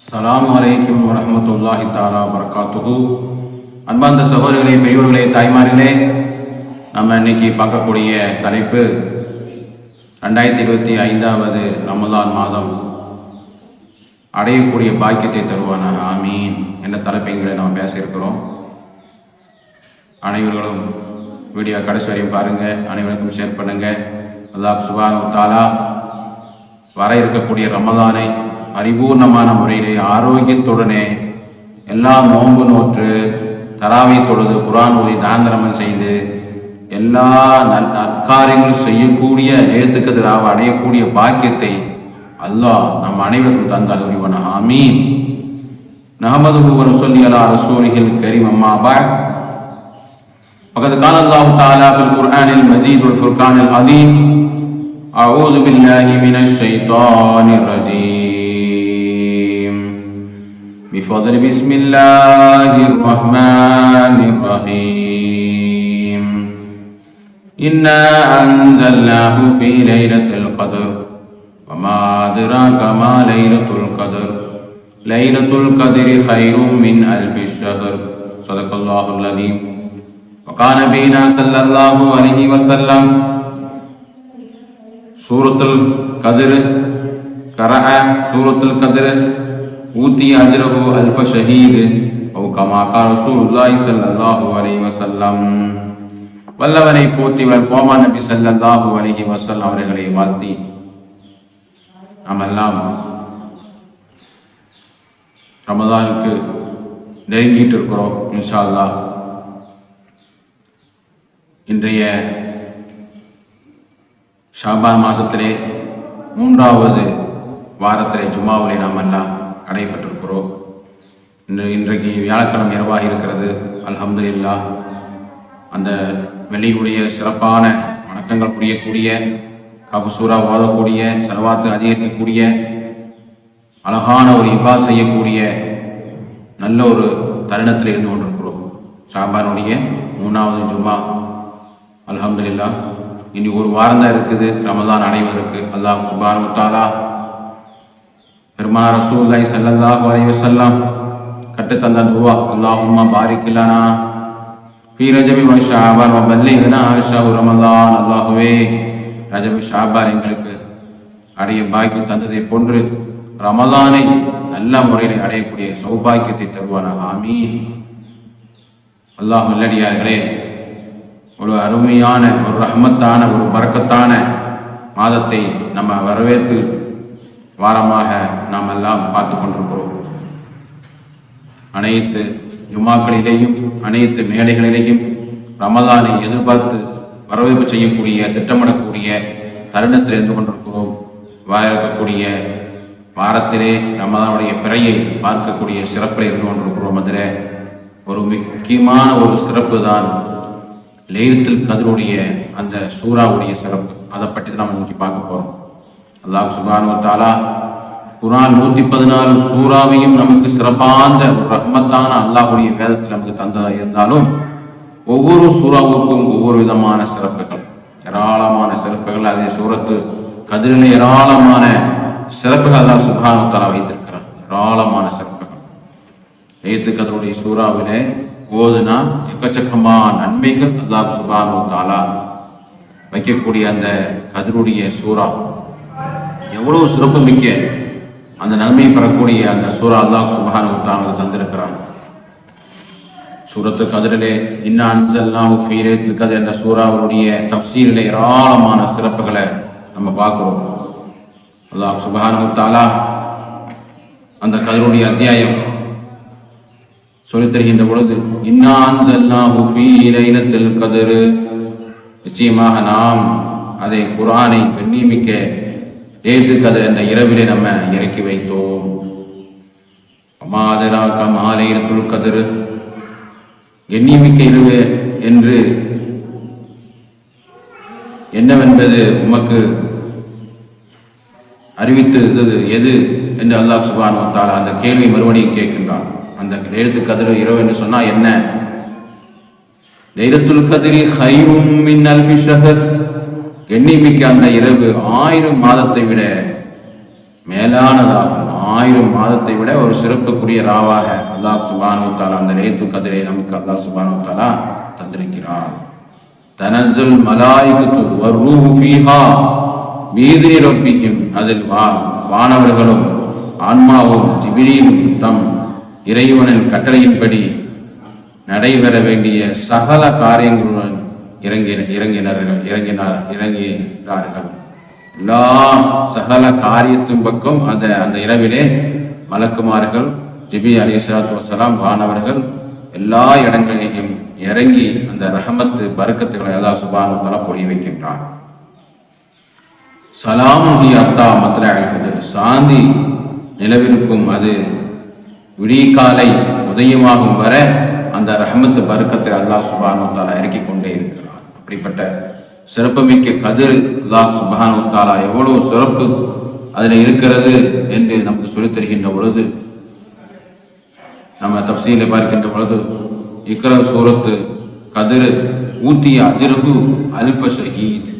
அஸ்லாம் வலைக்கம் வரமத்துல்லாஹி தாலா வரகாத்துகு அன்பார்ந்த சகோதரிகளே பெரியோர்களே தாய்மார்களே நம்ம இன்னைக்கு பார்க்கக்கூடிய தலைப்பு ரெண்டாயிரத்தி இருபத்தி ஐந்தாவது ரமலான் மாதம். அடையக்கூடிய பாக்கியத்தை தருவான? ஆமீன். என்ற தலைப்பைங்களை நாம் பேச இருக்கிறோம் அனைவர்களும் வீடியோ கடைசி வரையும் பாருங்கள் அனைவருக்கும் ஷேர் பண்ணுங்கள் அல்லாஹ் சுபானு தாலா வர இருக்கக்கூடிய ரமதானை பரிபூர்ணமான முறையிலே ஆரோக்கியத்துடனே எல்லா நோன்பு நோற்று தராவை தொழுது குரான் ஓதி தாந்திரமம் செய்து எல்லா நல் நற்காரியங்களும் செய்யக்கூடிய நேரத்துக்கு ராவ அடையக்கூடிய பாக்கியத்தை அல்லாஹ் நம் அனைவருக்கும் தந்தால் உரிவன ஆமீன் நஹமது சொல்லி அலா ரசூலிகள் கரீம் அம்மா பாய் وقد قال الله تعالى في القرآن المجيد والفرقان العظيم أعوذ بالله من الشيطان الرجيم بفضل بسم الله الرحمن الرحيم إنا أنزلناه في ليلة القدر وما أدراك ما ليلة القدر ليلة القدر خير من ألف الشهر صدق الله العظيم وقال نبينا صلى الله عليه وسلم سورة القدر قرأ سورة القدر ஊத்தி அஜ்ரஹு அல்ஃப ஷஹீது ஓ கமாக்கா ரசூல்லாய் ரசூலுல்லாஹி அலி வசல்லம் வஸல்லம் போத்தி கோமா நபி ஸல்லல்லாஹு அலைஹி வசல்லம் அவர்களை வாழ்த்தி. நாம் எல்லாம் ரமதானுக்கு நெருங்கிட்டு இருக்கிறோம் இன்ஷா அல்லாஹ் இன்றைய ஷாபான் மாதத்திலே மூன்றாவது வாரத்திலே ஜும்மாவிலே நாம் எல்லாம் அடைபட்டிருக்கிறோம் இன்றைக்கு வியாழக்கிழமை இரவாக இருக்கிறது. அல்ஹம்துலில்லா அந்த வெளியுடைய சிறப்பான வணக்கங்கள் புரியக்கூடிய கபுசூரா ஓதக்கூடிய செலவாத்து அதிகரிக்கக்கூடிய அழகான ஒரு இபா செய்யக்கூடிய நல்ல ஒரு தருணத்தில் இருந்து கொண்டிருக்கிறோம். ஷாபானுடைய மூணாவது ஜும்மா. அல்ஹம்துலில்லா இனி ஒரு வாரம் தான் இருக்குது. ரமதான் அடைவதற்கு. அல்லாஹ் சுபானு தாலா பெருமானா ரசூல்லாய் ஸல்லல்லாஹு அலைஹி வஸல்லம் கட்டுத்தந்த துவா அல்லாஹும்மா பாரிக்கில்லானா ஃபீ ரஜபி வ ஷாபான் வ பல்லிகனா ஷஹு ரமலான் அல்லாஹுவே ரஜபி ஷாபான் எங்களுக்கு அடைய பாக்கியம் தந்ததை போன்று ரமலானை நல்ல முறையில் அடையக்கூடிய சௌபாக்கியத்தை தருவானாக. ஆமீன். அல்லாஹ் நல்லடியார்களே ஒரு அருமையான ஒரு ரஹமத்தான ஒரு பறக்கத்தான மாதத்தை நம்ம வரவேற்பு வாரமாக நாம் எல்லாம் பார்த்து கொண்டிருக்கிறோம். அனைத்து ஜுமாக்களிலேயும் அனைத்து மேடைகளிலேயும் ரமதானை எதிர்பார்த்து வரவேற்பு செய்யக்கூடிய திட்டமிடக்கூடிய தருணத்தில் இருந்து கொண்டிருக்கிறோம். வர இருக்கக்கூடிய வாரத்திலே ரமதானுடைய பிறையை பார்க்கக்கூடிய சிறப்பில் இருந்து கொண்டிருக்கிறோம். அதில் ஒரு முக்கியமான ஒரு சிறப்பு தான் லைலத்தில் கதிருடைய அந்த சூறாவுடைய சிறப்பு. அதை பற்றி தான் நம்ம இன்னைக்கு பார்க்க போகிறோம் அல்லாஹ் சுபானு தாலா குரான் நூற்றி பதினாலு சூறாவையும் நமக்கு சிறப்பான ஒரு ரஹ்மத்தான அல்லாஹுடைய வேதத்தில் நமக்கு தந்ததாக இருந்தாலும் ஒவ்வொரு சூறாவுக்கும் ஒவ்வொரு விதமான சிறப்புகள். ஏராளமான சிறப்புகள். அதே சூரத்து கதிரில் ஏராளமான சிறப்புகள் அல்லாஹ் சுபானு வைத்திருக்கிறார் ஏராளமான சிறப்புகள். வைத்து கதருடைய சூறாவிலே ஓதுனா எக்கச்சக்கமான நன்மைகள் அல்லாஹ் சுபானு தாலா வைக்கக்கூடிய அந்த கதிருடைய சூறா. எவ்வளவு சிறப்பு மிக்க அந்த நன்மையை பெறக்கூடிய அந்த சூரா அல்லாஹ் சுபஹான தாலா தந்திருக்கிறான். சூரத்து கதிரிலே இன்னா ஃபீரேத்தில் கதிர் என்ற சூறாவுடைய தப்சீலில் ஏராளமான சிறப்புகளை நம்ம பார்க்குறோம். அல்லாஹ் சுபானு தாலா அந்த கதிருடைய அத்தியாயம் சொல்லித் தருகின்ற பொழுது இன்னான் செல்லாஹு கதிர் நிச்சயமாக நாம் அதை குரானை கண்ணியமிக்க ஏத்து கதிர் அந்த இரவிலே நம்ம இறக்கி வைத்தோம். மாதரா கமாலையிலத்துல் கதிர் எண்ணிமிக்க இரவு என்று என்னவென்பது உமக்கு அறிவித்திருந்தது எது என்று அல்லாஹ் சுபான் தாலா அந்த கேள்வி மறுபடியும் கேட்கின்றான். அந்த நேரத்து கதிர் இரவு என்று சொன்னால் என்ன? லைலத்துல் கதிரி ஹைரும் மின் அல்பி ஷஹர். எண்ணிமிக்க அந்த இரவு ஆயிரம் மாதத்தை விட மேலானதாகும் ஆயிரம் மாதத்தை விட ஒரு சிறப்புக்குரிய ராவாக அல்லாஹ் சுபானு தாலா அந்த நேத்து கதிரை நமக்கு அல்லாஹ் சுபானு தாலா தந்திருக்கிறார். தனசுல் மலாய்க்கு வர்ரூஹு ஃபீஹா பீதினி ரப்பிக்கும் அதில் வா வானவர்களும் ஆன்மாவும் ஜிபிரியும் தம் இறைவனின் கட்டளையின்படி நடைபெற வேண்டிய சகல காரியங்களுடன் இறங்கி இறங்கினார்கள் இறங்கினார் இறங்கிறார்கள் எல்லா சகல காரியத்தின் பக்கம் அந்த அந்த இரவிலே மலக்குமார்கள் ஜிபி அலி சலாத்து வசலாம் வானவர்கள் எல்லா இடங்களிலேயும் இறங்கி அந்த ரஹமத்து பருக்கத்துகளை அல்லா சுபானத்தால பொழிய வைக்கின்றான். சலாமுஹி அத்தா மத்ர அல்ஃபஜர் சாந்தி நிலவிருக்கும் அது விடிகாலை உதயமாகும் வரை அந்த ரஹமத்து பருக்கத்தை அல்லாஹ் சுபானு இறக்கிக் கொண்டே இருக்கிறார் அப்படிப்பட்ட சிறப்புமிக்க கதிர் தான் சுபானு தாலா எவ்வளவு சிறப்பு அதில் இருக்கிறது என்று நமக்கு சொல்லித் தருகின்ற பொழுது நம்ம தப்சீலை பார்க்கின்ற பொழுது இக்கர சூரத்து கதிர் ஊத்திய அஜிரபு அல்ஃப ஷஹீத்.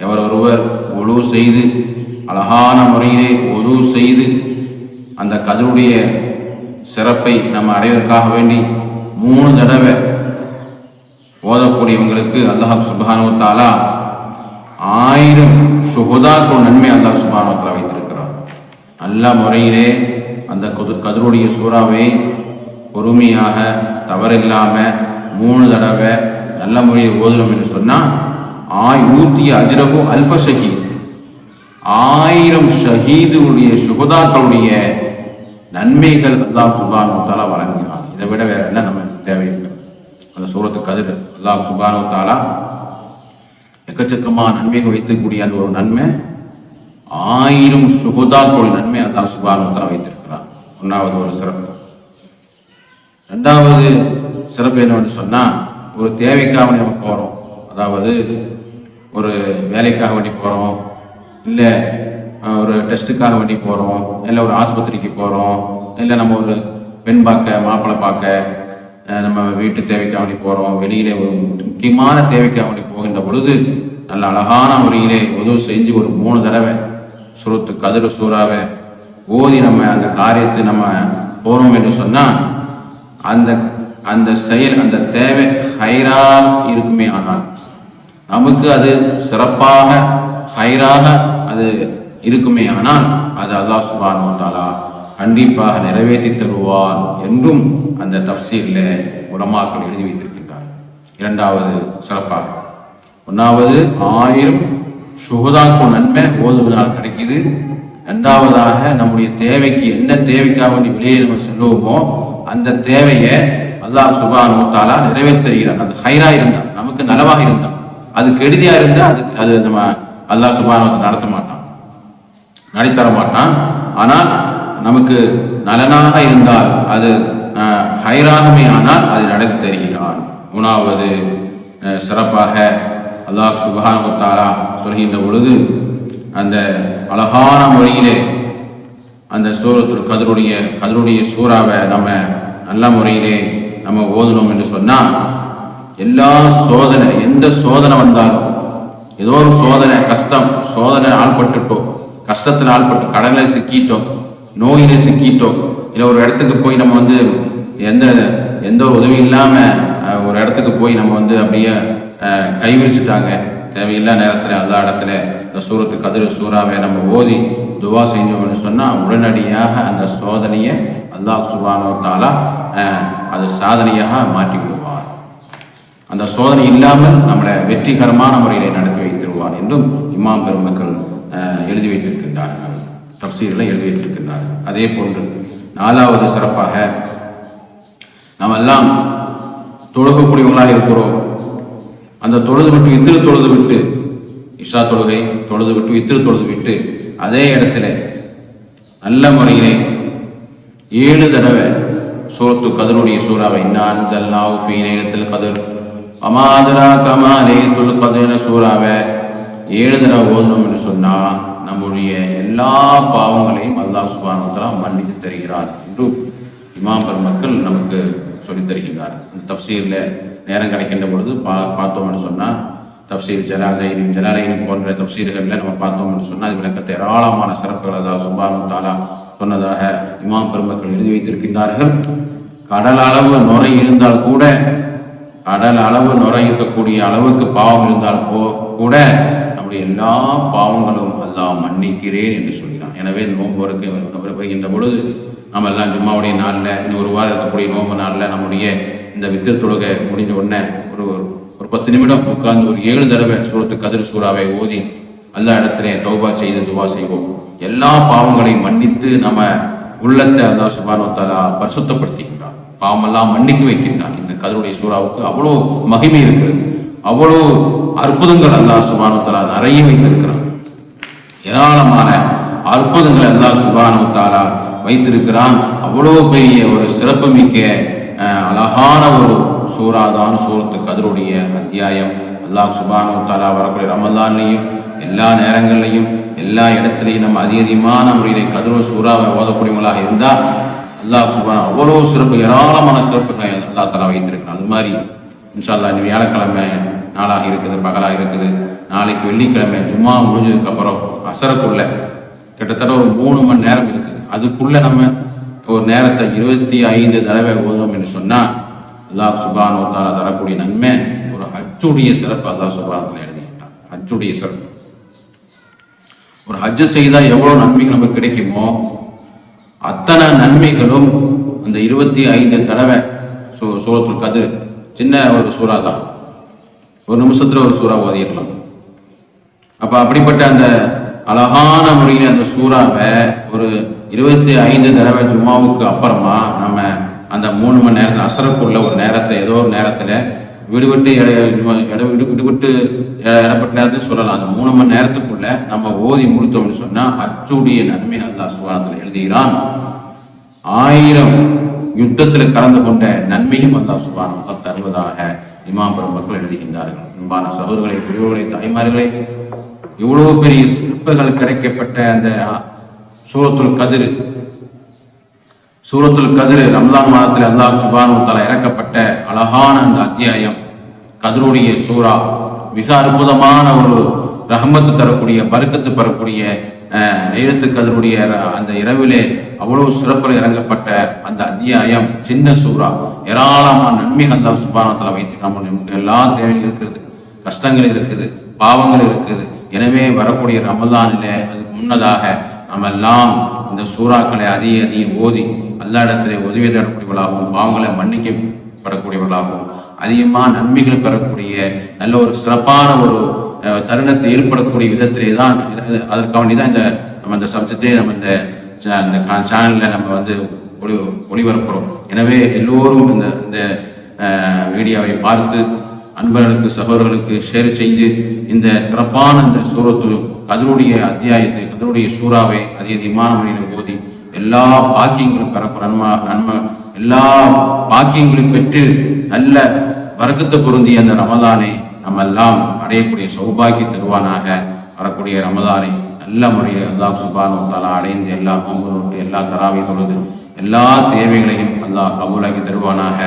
எவர் ஒருவர் ஒழு செய்து அழகான முறையிலே ஒழு செய்து அந்த கதிருடைய சிறப்பை நம்ம அடைவதற்காக வேண்டி மூணு தடவை ஓதக்கூடியவங்களுக்கு அல்லாஹ் சுபானு ஆயிரம் சுகுதாக்கும் நன்மை அல்லாஹ் சுபானு வைத்திருக்கிறார் நல்ல முறையிலே அந்த கது கதிருடைய சூறாவை பொறுமையாக தவறில்லாமல் மூணு தடவை நல்ல முறையில் ஓதணும் என்று சொன்னால் ஆய் ஊத்திய அஜிரகும் அல்ப ஷஹீத். ஆயிரம் ஷஹீதுடைய சுகதாக்களுடைய நன்மைகள் அல்லாஹ் சுபானு தாலா வழங்கினான். இதை விட வேற என்ன நமக்கு தேவை அந்த சூரத்து கதிர் அல்லாஹ் சுபானு தாலா எக்கச்சக்கமான நன்மைகள் வைத்திருக்கக்கூடிய அந்த ஒரு நன்மை ஆயிரம் சுகுதாக்கள் நன்மை அல்லாஹ் சுபானு தாலா வைத்திருக்கிறார். ஒன்றாவது ஒரு சிறப்பு. ரெண்டாவது சிறப்பு என்னவென்று சொன்னால் ஒரு தேவைக்காக வேண்டி நம்ம போகிறோம் அதாவது ஒரு வேலைக்காக வேண்டி போகிறோம் இல்லை ஒரு டெஸ்ட்டுக்காக வேண்டி போகிறோம் இல்லை ஒரு ஆஸ்பத்திரிக்கு போகிறோம் இல்லை நம்ம ஒரு பெண் பார்க்க மாப்பிள்ளை பார்க்க நம்ம வீட்டு தேவைக்காக போகிறோம் வெளியிலே ஒரு முக்கியமான தேவைக்காக போகின்ற பொழுது நல்ல அழகான முறையிலே உதவு செஞ்சு ஒரு மூணு தடவை சுரத்து கதிர சூறாவை ஓதி நம்ம அந்த காரியத்தை நம்ம போகிறோம் என்று சொன்னால் அந்த அந்த செயல் அந்த தேவை ஹைராக இருக்குமே ஆனால் நமக்கு அது சிறப்பாக ஹைராக அது இருக்குமே ஆனால் அது அல்லாஹ் சுபானு தாலா கண்டிப்பாக நிறைவேற்றி தருவார் என்றும் அந்த தப்சீரில் உலமாக்கள் எழுதி வைத்திருக்கின்றார் இரண்டாவது சிறப்பாக. ஒன்றாவது ஆயிரம் சுகதாக்கும் நன்மை ஓதுவதால் கிடைக்கிது. ரெண்டாவதாக நம்முடைய தேவைக்கு என்ன தேவைக்காக வேண்டி வெளியே நம்ம செல்லுவோமோ அந்த தேவையை அல்லாஹ் சுபானு தாலா நிறைவேற்றி தருகிறார் அது ஹைராக இருந்தால் நமக்கு நலவாக இருந்தால் அது கெடுதியாக இருந்தால் அது அது நம்ம அல்லாஹ் சுபானு நடத்த மாட்டான். நடித்தர மாட்டான். ஆனால் நமக்கு நலனாக இருந்தால் அது ஹைராகமே ஆனால் அது நடத்தி தருகிறான். மூணாவது சிறப்பாக அல்லாஹ் சுபானுத்தாரா சொல்கின்ற பொழுது அந்த அழகான முறையிலே அந்த சூரத்து கதருடைய கதருடைய சூறாவை நம்ம நல்ல முறையிலே நம்ம ஓதணும் என்று சொன்னால் எல்லா சோதனை எந்த சோதனை வந்தாலும் ஏதோ ஒரு சோதனை கஷ்டம் சோதனை ஆள்பட்டுட்டோம் கஷ்டத்தில் ஆள்பட்டு கடலில் சிக்கிட்டோம் நோயில சிக்கிட்டோம் இல்லை ஒரு இடத்துக்கு போய் நம்ம வந்து எந்த எந்த ஒரு உதவியும் இல்லாமல் ஒரு இடத்துக்கு போய் நம்ம வந்து அப்படியே கைவிரிச்சிட்டாங்க. தேவையில்லா நேரத்தில் எல்லா இடத்துல இந்த சூரத்து கதிர் சூறாவை நம்ம ஓதி துவா செஞ்சோம்னு சொன்னால் உடனடியாக அந்த சோதனையை அல்லாஹ் சுபானோ தாலா அது சாதனையாக மாற்றி விடுவார் அந்த சோதனை இல்லாமல் நம்மளை வெற்றிகரமான முறையில் நடத்தி வைத்திருவார் என்றும் இமாம் பெருமக்கள் எழுதி வைத்திருக்கின்றார்கள். தப்சீரில் எழுதி வைத்திருக்கின்றார்கள் அதே போன்று நாலாவது சிறப்பாக நாம் எல்லாம் தொழுகக்கூடியவங்களாக இருக்கிறோம். அந்த தொழுது விட்டு இத்திரு தொழுது விட்டு இஷா தொழுகை தொழுது விட்டு இத்திரு தொழுது விட்டு அதே இடத்துல நல்ல முறையிலே ஏழு தடவை சூரத்து கதருடைய சூறாவை நான் ஜல்லாவு ஃபீ லைலத்தில் கதிர். அமாதரா கமா லைலத்துல் கதிர சூறாவை ஏழு தடவை ஓதணும் என்று சொன்னால் நம்முடைய எல்லா பாவங்களையும் அல்லாஹ் சுப்ஹானஹு மன்னித்து தருகிறார் என்று இமாம் பெருமக்கள் நமக்கு சொல்லித் தருகின்றார். இந்த தப்சீரில் நேரம் கிடைக்கின்ற பொழுது பா பார்த்தோம்னு சொன்னால் தப்சீர் ஜலாஜயினும் ஜலாலைனும் போன்ற தப்சீர்களில் நம்ம பார்த்தோம்னு சொன்னால் அது விளக்கத்தை ஏராளமான சிறப்புகள் அதாவது சுபானு தாலா சொன்னதாக இமாம் பெருமக்கள் எழுதி வைத்திருக்கின்றார்கள். கடல் அளவு நுரை இருந்தால் கூட கடல் அளவு நுரை இருக்கக்கூடிய அளவுக்கு பாவம் இருந்தால் போ கூட நம்முடைய எல்லா பாவங்களும் அல்லாஹ் மன்னிக்கிறேன் என்று சொல்கிறான். எனவே நோன்பு இருக்க வருகின்ற பொழுது நம்ம எல்லாம் ஜும்மாவுடைய நாளில் இன்னும் ஒரு வாரம் இருக்கக்கூடிய நோன்பு நாளில் நம்முடைய இந்த வித்திர தொழுகை முடிஞ்ச உடனே ஒரு ஒரு பத்து நிமிடம் உட்கார்ந்து ஒரு ஏழு தடவை சூரத்து கதிர் சூறாவை ஓதி எல்லா இடத்துலையும் தௌபா செய்து துவா செய்வோம். எல்லா பாவங்களையும் மன்னித்து நம்ம உள்ளத்தை அல்லா சுபானு தாலா பாவமெல்லாம் மன்னித்து வைக்கின்றான். இந்த கதருடைய சூறாவுக்கு அவ்வளோ மகிமை இருக்கிறது. அவ்வளோ அற்புதங்கள் அல்லாஹ் சுபானுத்தாலா நிறைய வைத்திருக்கிறான். ஏராளமான அற்புதங்களை அல்லாஹ் சுபானு தாலா வைத்திருக்கிறான். அவ்வளோ பெரிய ஒரு சிறப்புமிக்க அழகான ஒரு சூறாதான் சூரத்து கதருடைய அத்தியாயம். அல்லாஹ் சுபானு தாலா வரக்கூடிய ரமலான்லையும் எல்லா நேரங்கள்லையும் எல்லா இடத்துலையும் நம்ம அதிக அதிகமான முறையிலே கதிரோ சூறாவை ஓதக்கூடியவங்களாக இருந்தால் அல்லாஹ் சுபான் அவ்வளோ சிறப்பு ஏராளமான சிறப்புகளை அல்லா தலா வைத்திருக்கிறான். அது மாதிரி இன்ஷால்லா இந்த வியாழக்கிழமை நாளாக இருக்குது பகலாக இருக்குது. நாளைக்கு வெள்ளிக்கிழமை ஜும்மா முடிஞ்சதுக்கு அப்புறம் அசரக்குள்ள கிட்டத்தட்ட ஒரு மூணு மணி நேரம் இருக்குது. அதுக்குள்ளே நம்ம ஒரு நேரத்தை இருபத்தி ஐந்து தடவை ஓதுனோம் என்று சொன்னால் அல்லாஹ் சுபான் தாலா தரக்கூடிய நன்மை ஒரு ஹஜ்ஜுடைய சிறப்பு அல்லாஹ் சுபானத்தில் எழுதிட்டான் ஹஜ்ஜுடைய சிறப்பு. ஒரு ஹஜ்ஜு செய்தால் எவ்வளோ நன்மைகள் நமக்கு கிடைக்குமோ அத்தனை நன்மைகளும் அந்த இருபத்தி ஐந்து தடவை சோ சூரத்துல் கதிர் சின்ன ஒரு சூறா தான். ஒரு நிமிஷத்தில் ஒரு சூறா ஓதிடலாம். அப்போ அப்படிப்பட்ட அந்த அழகான முறையில் அந்த சூறாவை ஒரு இருபத்தி ஐந்து தடவை ஜும்மாவுக்கு அப்புறமா நம்ம அந்த மூணு மணி நேரத்தில் அசரக்குள்ள ஒரு நேரத்தை ஏதோ ஒரு நேரத்தில் விடுவிட்டு இட இட விடு இடப்பட்ட நேரத்தையும் சொல்லலாம். அந்த மூணு மணி நேரத்துக்குள்ள நம்ம ஓதி முடித்தோம்னு சொன்னால் அச்சுடைய நன்மை அல்லாஹ் சுகாதாரத்தில் எழுதுகிறான். ஆயிரம் யுத்தத்தில் கலந்து கொண்ட நன்மையும் அல்லாஹ் சுபான தருவதாக இமாம் பெருமக்கள் எழுதுகின்றார்கள். அன்பான சகோதரர்களை பெரியவர்களை தாய்மார்களே இவ்வளவு பெரிய சிற்பங்கள் கிடைக்கப்பட்ட அந்த சூரத்துல் கதிர். சூரத்துல் கதிர் ரம்லான் மாதத்தில் அல்லாஹ் சுபானு தலா இறக்கப்பட்ட அழகான அந்த அத்தியாயம். கதிருடைய சூறா. மிக அற்புதமான ஒரு ரஹமத்து தரக்கூடிய பருக்கத்து பெறக்கூடிய எழுத்து கதிருடைய அந்த இரவிலே அவ்வளவு சிறப்பில் இறங்கப்பட்ட அந்த அத்தியாயம் சின்ன சூறா. ஏராளமான நன்மைகள் அந்த சுபானு வைத்து நம்ம நமக்கு எல்லா தேவையும் இருக்கிறது கஷ்டங்கள் இருக்குது. பாவங்கள் இருக்குது. எனவே வரக்கூடிய ரமதானிலே அதுக்கு முன்னதாக நம்ம எல்லாம் இந்த சூறாக்களை அதிக அதிகம் ஓதி அல்லா இடத்திலே உதவி தேடக்கூடியவர்களாகவும் பாவங்களை மன்னிக்கப்படக்கூடியவர்களாகவும் அதிகமாக நன்மைகள் பெறக்கூடிய நல்ல ஒரு சிறப்பான ஒரு தருணத்தை ஏற்படக்கூடிய விதத்திலே தான் அதற்காக வேண்டி தான் இந்த நம்ம இந்த சப்ஜெக்டே நம்ம இந்த சே- சேனலில் நம்ம வந்து ஒளி ஒளிபரப்புகிறோம் எனவே எல்லோரும் இந்த இந்த மீடியாவை வீடியோவை பார்த்து அன்பர்களுக்கு சகோதரர்களுக்கு ஷேர் செய்து இந்த சிறப்பான இந்த சூரத்து கதருடைய அத்தியாயத்தை கதருடைய சூறாவை அதிக அதிகமான முறையில் ஓதி எல்லா பாக்கியங்களும் பெறப்ப நன்மை நன்மை எல்லா பாக்கியங்களும் பெற்று நல்ல வர்க்கத்தை பொருந்திய அந்த ரமதானை நம்ம எல்லாம் அடையக்கூடிய சௌபாக்கிய தருவானாக. வரக்கூடிய ரமதானை நல்ல முறையில் அல்லாஹ் சுபானு தாலா அடைந்து எல்லா நோன்பு எல்லா தராவை தொழுது எல்லா தேவைகளையும் அல்லாஹ் கபூலாக்கி தருவானாக.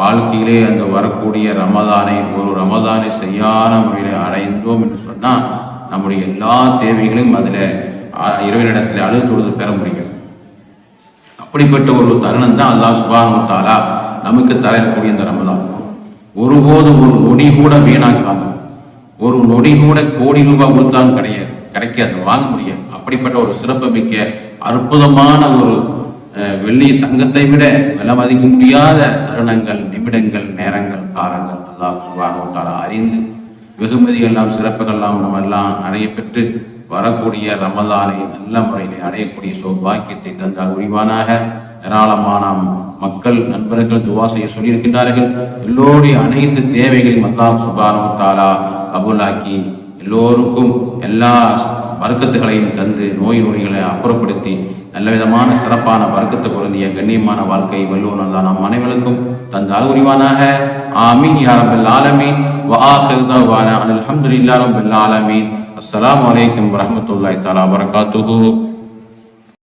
வாழ்க்கையிலே அந்த வரக்கூடிய ரமதானை ஒரு ரமதானை சரியான முறையில் அடைந்தோம் என்று சொன்னால் நம்முடைய எல்லா தேவைகளையும் அதில் இரவினிடத்தில் அழுது தொழுது பெற முடியும். அப்படிப்பட்ட ஒரு தருணம் தான் அல்லாஹ் சுபானு தாலா நமக்கு தர இருக்கக்கூடிய இந்த ரமதான். ஒருபோதும் ஒரு நொடி கூட வீணாக்காமல் ஒரு நொடி கூட கோடி ரூபாய் கொடுத்தாலும் கிடையாது கிடைக்காது வாங்க முடியாது. அப்படிப்பட்ட ஒரு சிறப்பு மிக்க அற்புதமான ஒரு வெள்ளி தங்கத்தை விட விலை மதிக்க முடியாத தருணங்கள் நிமிடங்கள் நேரங்கள் காலங்கள் அல்லாஹ் சுபானு அறிந்து வெகுமதி எல்லாம் சிறப்புகளெல்லாம் நம்ம எல்லாம் அடைய பெற்று வரக்கூடிய ரமலானை நல்ல முறையில் அடையக்கூடிய சௌபாக்கியத்தை தந்தால் உரிவானாக. ஏராளமான மக்கள் நண்பர்கள் துவா செய்ய சொல்லியிருக்கின்றார்கள். எல்லோருடைய அனைத்து தேவைகளையும் அல்லாஹ் சுபானு தாலா கபூலாக்கி எல்லோருக்கும் எல்லா வர்க்கத்துகளையும் தந்து நோய் நொடிகளை அப்புறப்படுத்தி நல்ல விதமான சிறப்பான வர்க்கத்தை பொருந்திய கண்ணியமான வாழ்க்கை வல்லூர் நல்லா நம் அனைவருக்கும் தந்தால் உரிவானாக ஆமீன். யாரபில் ஆலமீன். அலமதுல்லா ரபில் ஆலமீன். அஸ்லாம் வலைக்கம் வரமத்துல்லாய் தாலா வரகாத்து